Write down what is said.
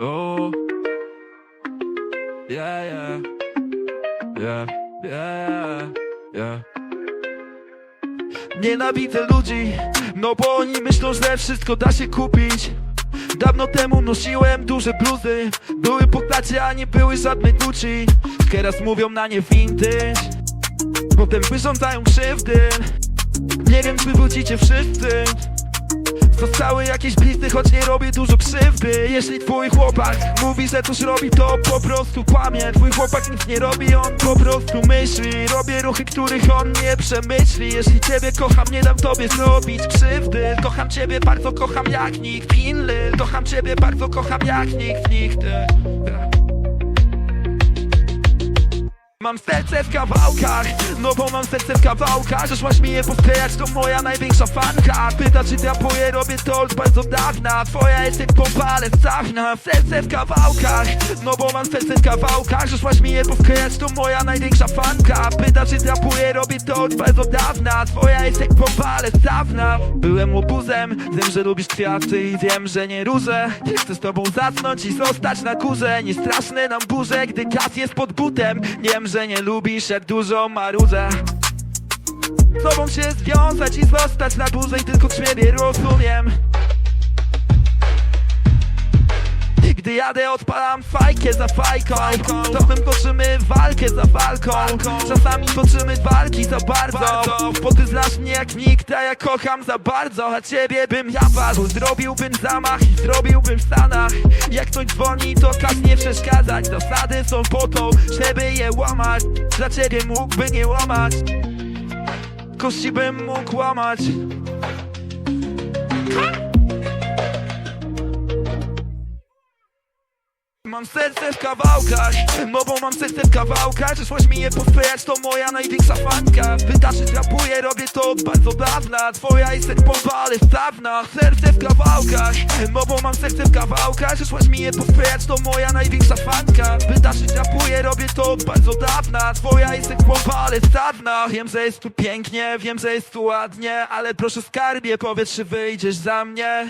Oh. Yeah, yeah. Yeah, yeah, yeah. Nienawidzę ludzi, no bo oni myślą, że wszystko da się kupić. Dawno temu nosiłem duże bluzy Były po klacie, a nie były żadne Gucci Teraz mówią na nie vintage Potem wyrządzają krzywdy Nie wiem, czy wrócicie wszyscy Zostały jakieś blisty, choć nie robię dużo krzywdy. Jeśli twój chłopak mówi, że coś robi, to po prostu kłamie. Twój chłopak nic nie robi, on po prostu myśli. Robię ruchy, których on nie przemyśli. Jeśli ciebie kocham, nie dam tobie zrobić krzywdy. Kocham ciebie, bardzo kocham jak nikt inny. Kocham ciebie, bardzo kocham jak nikt, nikt Mam serce w kawałkach, no bo mam serce w kawałkach Że szłaś mi je posklejać, to moja największa fanka. Pyta czy drapuję, robię to od bardzo dawna. Twoja jest jak pompa, ale stawna Serce w kawałkach, no bo mam serce w kawałkach Że szłaś mi je posklejać, to moja największa fanka. Pyta czy drapuję, robię to od bardzo dawna. Twoja jest jak pompa, ale stawna Byłem łobuzem, wiem, że lubisz kwiaty I wiem, że nie Nie chcę z tobą zasnąć i zostać na górze. Nie straszne nam burze, gdy gaz jest pod butem. Wiem, że nie lubisz, jak dużo marudzę Z tobą się związać i zostać na dłużej Tylko ciebie rozumiem gdy jadę odpalam fajkę za fajką. Czasem toczymy walkę za walką. Czasami toczymy walki za bardzo. Bo ty znasz mnie jak nikt, a ja kocham za bardzo. A ciebie bym ja Zrobiłbym zamach i zrobiłbym w Stanach. Jak ktoś dzwoni to każ nie przeszkadzać. Zasady są po to, żeby je łamać. Dla ciebie mógłby nie łamać. Kości bym mógł łamać Mam serce w kawałkach, bo mam serce w kawałkach. Szłaś mi je posklejać, to moja największa fanka. Pyta czy trapuję, robię to od bardzo dawna. Twoja jest jak pompa, ale wstawna Serce w kawałkach, bo mam serce w kawałkach. Szłaś mi je posklejać, to moja największa fanka. Pyta czy trapuję, robię to od bardzo dawna. Twoja jest jak pompa, ale wstawna Wiem, że jest tu pięknie, wiem, że jest tu ładnie Ale proszę skarbie, powiedz czy wyjdziesz za mnie